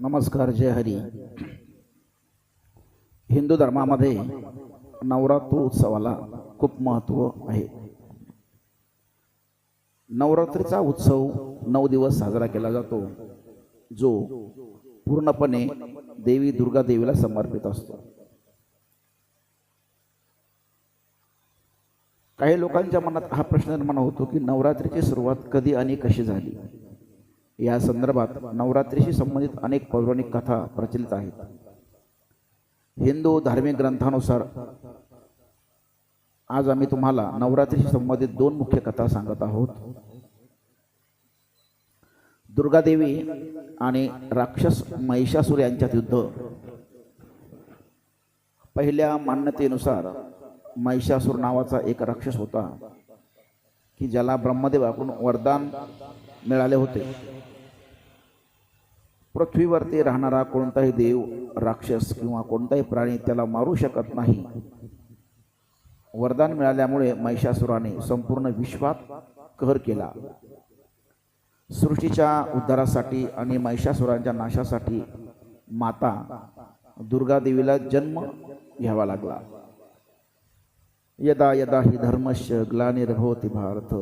नमस्कार जय हरी. हिंदू धर्मामध्ये नवरात्र उत्सवाला खूप महत्त्व आहे. नवरात्रीचा उत्सव नऊ दिवस साजरा केला जातो जो पूर्णपणे देवी दुर्गा देवीला समर्पित असतो. काही लोकांच्या मनात हा प्रश्न निर्माण होतो की नवरात्रीची सुरुवात कधी आणि कशी झाली? या संदर्भात नवरात्रीशी संबंधित अनेक पौराणिक कथा प्रचलित आहेत. हिंदू धार्मिक ग्रंथानुसार आज आम्ही तुम्हाला नवरात्रीशी संबंधित दोन मुख्य कथा सांगत आहोत. दुर्गादेवी आणि राक्षस महिषासूर यांच्यात युद्ध. पहिल्या मान्यतेनुसार महिषासूर नावाचा एक राक्षस होता की ज्याला ब्रह्मदेवाकडून वरदान मिळाले होते. पृथ्वीवरती राहणारा कोणताही देव राक्षस किंवा कोणताही प्राणी त्याला मारू शकत नाही. वरदान मिळाल्यामुळे महिषासुराने संपूर्ण विश्वात कहर केला. सृष्टीच्या उद्धारासाठी आणि महिषासुरांच्या नाशासाठी माता दुर्गादेवीला जन्म घ्यावा लागला. यदा यदा हि धर्मस्य ग्लानिर्भवति भारत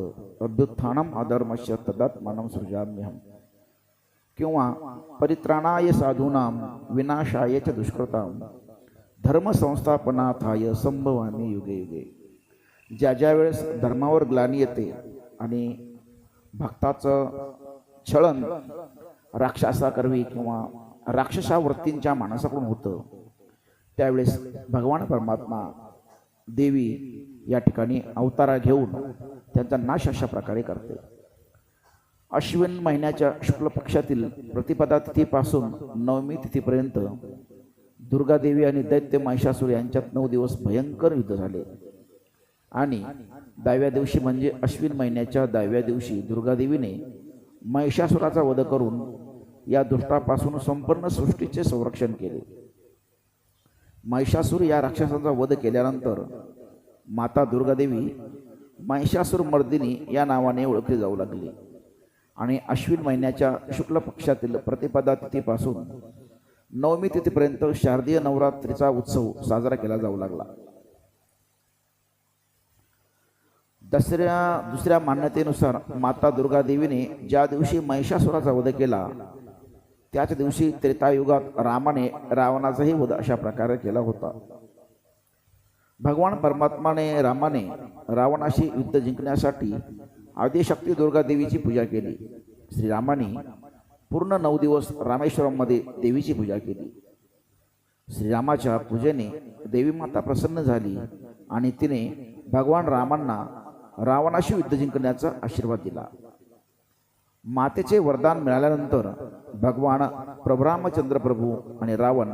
अभ्युत्थानम अधर्मस्य तदात्मानं सृजाम्यहम। किंवा परित्राणाय साधूनां विनाशाय च दुष्कृतां धर्मसंस्थापनाथाय संभवामी युगे युगे। ज्या ज्या वेळेस धर्मावर ग्लानी येते आणि भक्ताचं छळन राक्षसाकरवी किंवा राक्षसावृत्तींच्या माणसाकडून होतं त्यावेळेस भगवान परमात्मा देवी या ठिकाणी अवतारा घेऊन त्यांचा नाश अशा प्रकारे करते. अश्विन महिन्याच्या शुक्ल पक्षातील प्रतिपदा तिथीपासून नवमी तिथीपर्यंत दुर्गादेवी आणि दैत्य महिषासूर यांच्यात नऊ दिवस भयंकर युद्ध झाले. आणि दहाव्या दिवशी म्हणजे अश्विन महिन्याच्या दहाव्या दिवशी दुर्गादेवीने महिषासुराचा वध करून या दुष्टापासून संपूर्ण सृष्टीचे संरक्षण केले. महिषासूर या राक्षसाचा वध केल्यानंतर माता दुर्गादेवी महिषासूर मर्दिनी या नावाने ओळखली जाऊ लागली. आणि अश्विन महिन्याच्या शुक्ल पक्षातील प्रतिपदा तिथीपासून नवमी तिथीपर्यंत शारदीय नवरात्रीचा उत्सव साजरा केला जाऊ लागला. दसऱ्या दुसऱ्या मान्यतेनुसार माता दुर्गादेवीने ज्या दिवशी महिषासुराचा वध केला त्याच दिवशी त्रेतायुगात रामाने रावणाचाही वध अशा प्रकारे केला होता. भगवान परमात्माने रामाने रावणाशी युद्ध जिंकण्यासाठी आदिशक्ती दुर्गा देवीची पूजा केली. श्रीरामाने पूर्ण नऊ दिवस रामेश्वरममध्ये देवीची पूजा केली. श्रीरामाच्या पूजेने देवी माता प्रसन्न झाली आणि तिने भगवान रामांना रावणाशी युद्ध जिंकण्याचा आशीर्वाद दिला. मातेचे वरदान मिळाल्यानंतर भगवान प्रभुरामचंद्र प्रभू आणि रावण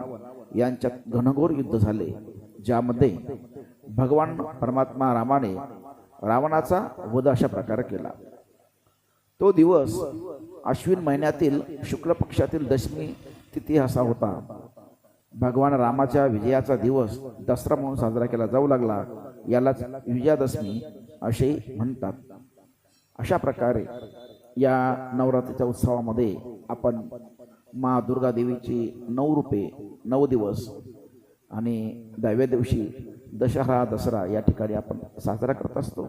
यांच्यात घनघोर युद्ध झाले ज्यामध्ये भगवान परमात्मा रामाने रावणाचा वध अशा प्रकारे केला. तो दिवस अश्विन महिन्यातील शुक्ल पक्षातील दशमी तिथी असा होता. भगवान रामाच्या विजयाचा दिवस दसरा म्हणून साजरा केला जाऊ लागला यालाच विजयादशमी असे म्हणतात. अशा प्रकारे या नवरात्रीच्या उत्सवामध्ये आपण मा दुर्गा देवीची नऊ रुपे नऊ दिवस आणि दहाव्या दिवशी दशहरा दसरा या ठिकाणी आपण साजरा करत असतो.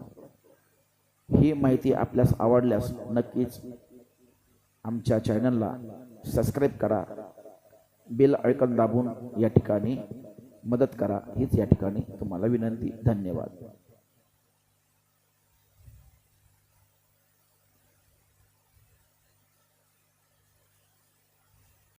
ही माहिती आपल्यास आवडल्यास नक्कीच आमच्या चॅनलला सबस्क्राईब करा. बेल ऐकन दाबून या ठिकाणी मदत करा. हीच या ठिकाणी तुम्हाला विनंती. धन्यवाद.